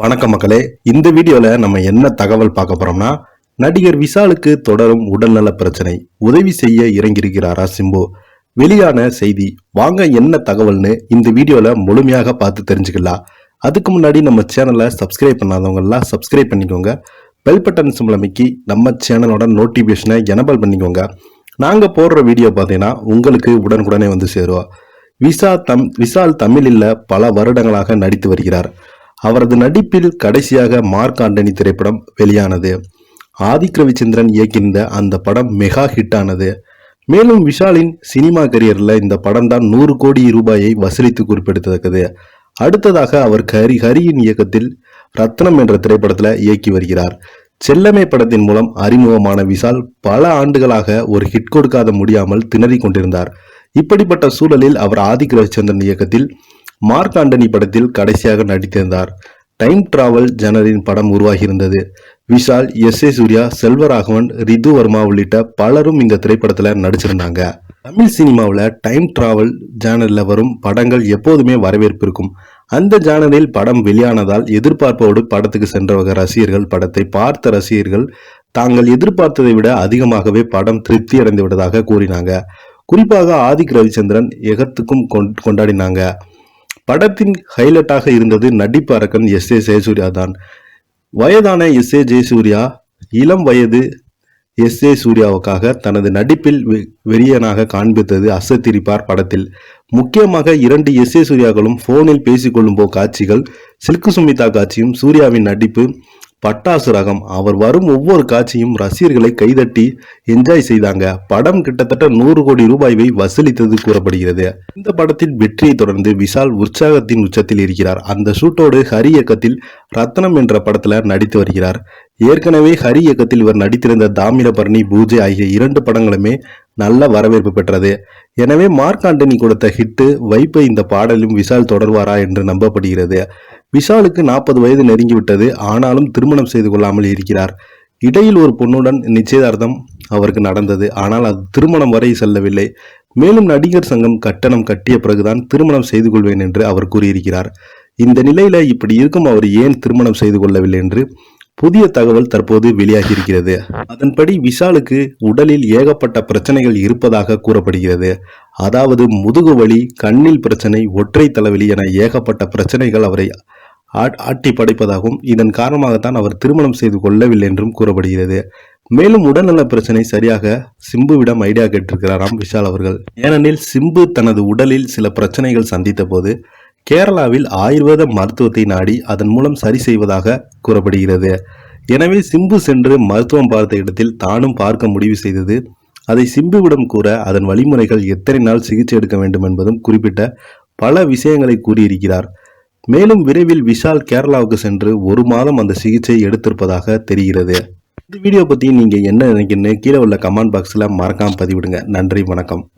வணக்கம் மக்களே. இந்த வீடியோல நம்ம என்ன தகவல் பார்க்க போறோம்னா நடிகர் விஷாலுக்கு தொடரும் உடல்நல பிரச்சனை. உதவி செய்ய இறங்கியிருக்கிறாரா சிம்பு? வெளியான செய்தி. வாங்க என்ன தகவல்னு இந்த வீடியோல முழுமையாக பார்த்து தெரிஞ்சுக்கலாம். அதுக்கு முன்னாடி நம்ம சேனலை சப்ஸ்கிரைப் பண்ணாதவங்க எல்லாம் சப்ஸ்கிரைப் பண்ணிக்கோங்க. பெல் பட்டன் சிம்பிள் அமைக்கி நம்ம சேனலோட நோட்டிஃபிகேஷனை எனபிள் பண்ணிக்கோங்க. நாங்க போடுற வீடியோ பார்த்தீங்கன்னா உங்களுக்கு உடனுக்குடனே வந்து சேருவோம் விசா தம் விஷால் தமிழில் பல வருடங்களாக நடித்து வருகிறார். அவரது நடிப்பில் கடைசியாக மார்க் ஆண்டனி திரைப்படம் வெளியானது. ஆதிக் ரவிச்சந்திரன் இயக்கியிருந்த அந்த படம் மெகா ஹிட் ஆனது மேலும் விஷாலின் சினிமா கரியரில் இந்த படம் தான் நூறு கோடி ரூபாயை வசூலித்து குறிப்பிடத்தக்கது. அடுத்ததாக அவர் ஹரி ஹரியின் இயக்கத்தில் ரத்னம் என்ற திரைப்படத்துல இயக்கி வருகிறார். செல்லமே படத்தின் மூலம் அறிமுகமான விஷால் பல ஆண்டுகளாக ஒரு ஹிட் கொடுக்காத முடியாமல் திணறிக் கொண்டிருந்தார். இப்படிப்பட்ட சூழலில் அவர் ஆதிக் ரவிச்சந்திரன் இயக்கத்தில் மார்க் ஆண்டனி படத்தில் கடைசியாக நடித்திருந்தார். டைம் டிராவல் ஜனரின் படம் உருவாகியிருந்தது. விஷால் எஸ். ஏ. சூர்யா செல்வராகவன் ரிது வர்மா உள்ளிட்ட பலரும் இந்த திரைப்படத்தில் நடிச்சிருந்தாங்க. தமிழ் சினிமாவில் டைம் டிராவல் ஜானரில் வரும் படங்கள் எப்போதுமே வரவேற்பு இருக்கும். அந்த ஜானரில் படம் வெளியானதால் எதிர்பார்ப்போடு படத்துக்கு சென்றவங்க ரசிகர்கள் படத்தை பார்த்த ரசிகர்கள் தாங்கள் எதிர்பார்த்ததை விட அதிகமாகவே படம் திருப்தி அடைந்து விட்டதாக கூறினாங்க. குறிப்பாக ஆதிக் ரவிச்சந்திரன் எகத்துக்கும் கொண்- கொண்டாடினாங்க. படத்தின் ஹைலைட்டாக இருந்தது நடிப்பு அரக்கன் எஸ் ஏ ஜெயசூர்யா தான். வயதான எஸ் ஏ ஜெயசூர்யா இளம் வயது எஸ் ஏ சூர்யாவுக்காக தனது நடிப்பில் வெ- வெறியனாக காண்பித்தது அசத்திரிப்பார் படத்தில். முக்கியமாக இரண்டு எஸ் ஏ சூர்யாக்களும் போனில் பேசிக்கொள்ளும் போ காட்சிகள் சில்கு சுமிதா காட்சியும் சூர்யாவின் நடிப்பு பட்டாசு ரகம். அவர் வரும் ஒவ்வொரு காட்சியும் ரசிகர்களை கைதட்டி என்ஜாய் செய்தாங்க. படம் கிட்டத்தட்ட நூறு கோடி ரூபாயை வசூலித்தது கூறப்படுகிறது. இந்த படத்தின் வெற்றியை தொடர்ந்து விஷால் உற்சாகத்தின் உச்சத்தில் இருக்கிறார். அந்த ஷூட்டோடு ஹரி இயக்கத்தில் ரத்னம் என்ற படத்துல நடித்து வருகிறார். ஏற்கனவே ஹரி இயக்கத்தில் இவர் நடித்திருந்த தாமிரபரணி பூஜை ஆகிய இரண்டு படங்களுமே நல்ல வரவேற்பு பெற்றது. எனவே மார்க் ஆண்டனி கொடுத்த ஹிட்டு வைப்பை இந்த பாடலும் விஷால் தொடர்வாரா என்று நம்பப்படுகிறது. விஷாலுக்கு நாற்பது வயது நெருங்கிவிட்டது. ஆனாலும் திருமணம் செய்து கொள்ளாமல் இருக்கிறார். இடையில் ஒரு பொண்ணுடன் நிச்சயதார்த்தம் அவருக்கு நடந்தது. ஆனால் அது திருமணம் வரை செல்லவில்லை. மேலும் நடிகர் சங்கம் கட்டணம் கட்டிய பிறகுதான் திருமணம் செய்து கொள்வேன் என்று அவர் கூறியிருக்கிறார். இந்த நிலையில இப்படி இருக்கும் அவர் ஏன் திருமணம் செய்து கொள்ளவில்லை என்று புதிய தகவல் தற்போது வெளியாகியிருக்கிறது. அதன்படி விஷாலுக்கு உடலில் ஏகப்பட்ட பிரச்சனைகள் இருப்பதாக கூறப்படுகிறது. அதாவது முதுகு வலி கண்ணில் பிரச்சனை ஒற்றை தலைவலி என ஏகப்பட்ட பிரச்சனைகள் அவரை ஆட்டி படைப்பதாகவும் இதன் காரணமாகத்தான் அவர் திருமணம் செய்து கொள்ளவில்லை என்றும் கூறப்படுகிறது. மேலும் உடல்நல பிரச்சனை சரியாக சிம்புவிடம் ஐடியா கேட்டிருக்கிறாராம் விஷால் அவர்கள். ஏனெனில் சிம்பு தனது உடலில் சில பிரச்சனைகள் சந்தித்த போது கேரளாவில் ஆயுர்வேத மருத்துவத்தை நாடி அதன் மூலம் சரி செய்வதாக கூறப்படுகிறது. எனவே சிம்பு சென்று மருத்துவம் பார்த்த இடத்தில் தானும் பார்க்க முடிவு செய்தது அதை சிம்புவிடம் கூற அதன் வழிமுறைகள் எத்தனை நாள் சிகிச்சை எடுக்க வேண்டும் என்பதும் குறிப்பிட்ட பல விஷயங்களை கூறியிருக்கிறார். மேலும் விரைவில் விஷால் கேரளாவுக்கு சென்று ஒரு மாதம் அந்த சிகிச்சை எடுத்திருப்பதாக தெரிகிறது. இந்த வீடியோ பற்றி நீங்கள் என்ன நினைக்கிறீங்க கீழே உள்ள கமெண்ட் பாக்ஸில் மறக்காமல் பதிவிடுங்க. நன்றி வணக்கம்.